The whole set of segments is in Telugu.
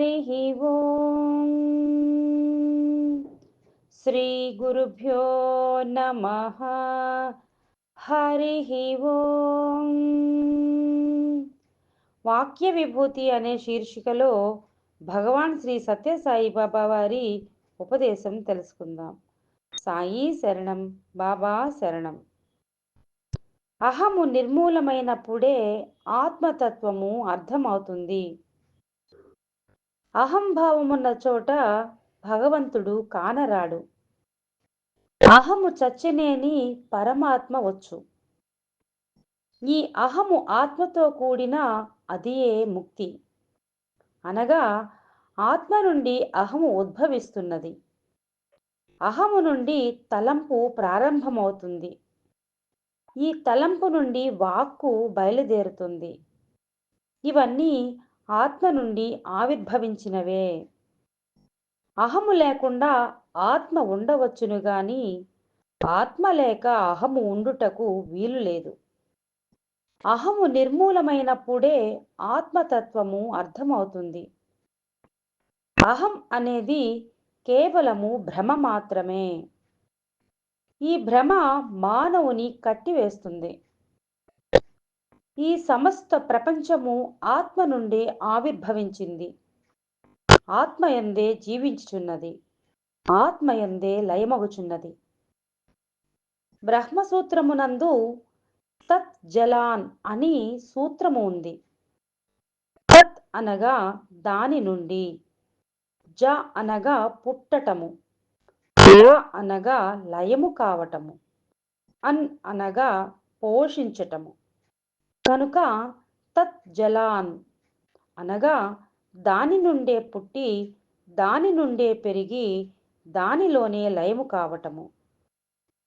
हरिः ॐ श्रीगुरुभ्यो नमः హరి ఓం వాక్య విభూతి అనే శీర్షికలో భగవాన్ శ్రీ సత్యసాయి బాబా వారి ఉపదేశం తెలుసుకుందాం సాయి శరణం బాబా శరణం అహము నిర్మూలమైనప్పుడే ఆత్మతత్వము అర్థమవుతుంది అహంభావమున్న చోట భగవంతుడు కానరాడు. అహము చచ్చనేని పరమాత్మ వచ్చు. ఈ అహము ఆత్మతో కూడిన అదియే ముక్తి. అనగా ఆత్మ నుండి అహము ఉద్భవిస్తున్నది. అహము నుండి తలంపు ప్రారంభమవుతుంది. ఈ తలంపు నుండి వాక్కు బయలుదేరుతుంది. ఇవన్నీ ఆత్మ నుండి ఆవిర్భవించినవే. అహము లేకుండా ఆత్మ ఉండవచ్చును గాని ఆత్మ లేక అహము ఉండుటకు వీలు లేదు. అహము నిర్మూలమైనప్పుడే ఆత్మతత్వము అర్థమవుతుంది. అహం అనేది కేవలము భ్రమ మాత్రమే. ఈ భ్రమ మానవుని కట్టివేస్తుంది. ఈ సమస్త ప్రపంచము ఆత్మ నుండి ఆవిర్భవించింది. ఆత్మయందే జీవించుచున్నది. ఆత్మయందే లయమగుచున్నది. బ్రహ్మసూత్రమునందు తత్ జలాన్ అని సూత్రము ఉంది. తత్ అనగా దాని నుండి జ అనగా పుట్టటము అనగా లయము కావటము అన్ అనగా పోషించటము. కనుక తత్ జలాన్ అనగా దాని నుండే పుట్టి దాని నుండే పెరిగి దానిలోనే లయము కావటము.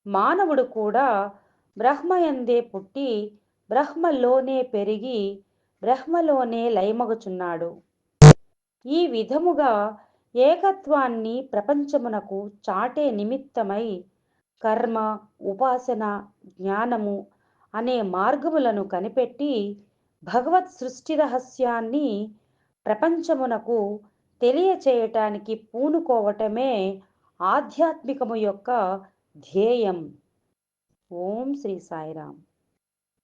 మానవుడు కూడా బ్రహ్మయందే పుట్టి బ్రహ్మలోనే పెరిగి బ్రహ్మలోనే లయమగుచున్నాడు. ఈ విధముగా ఏకత్వాన్ని ప్రపంచమునకు చాటే నిమిత్తమై కర్మ ఉపాసన జ్ఞానము అనే మార్గములను కనిపెట్టి భగవత్ సృష్టి రహస్యాన్ని ప్రపంచమునకు తెలియచేయటానికి పూనుకోవటమే ఆధ్యాత్మికము యొక్క ధ్యేయం. ఓం శ్రీ సాయిరామ్.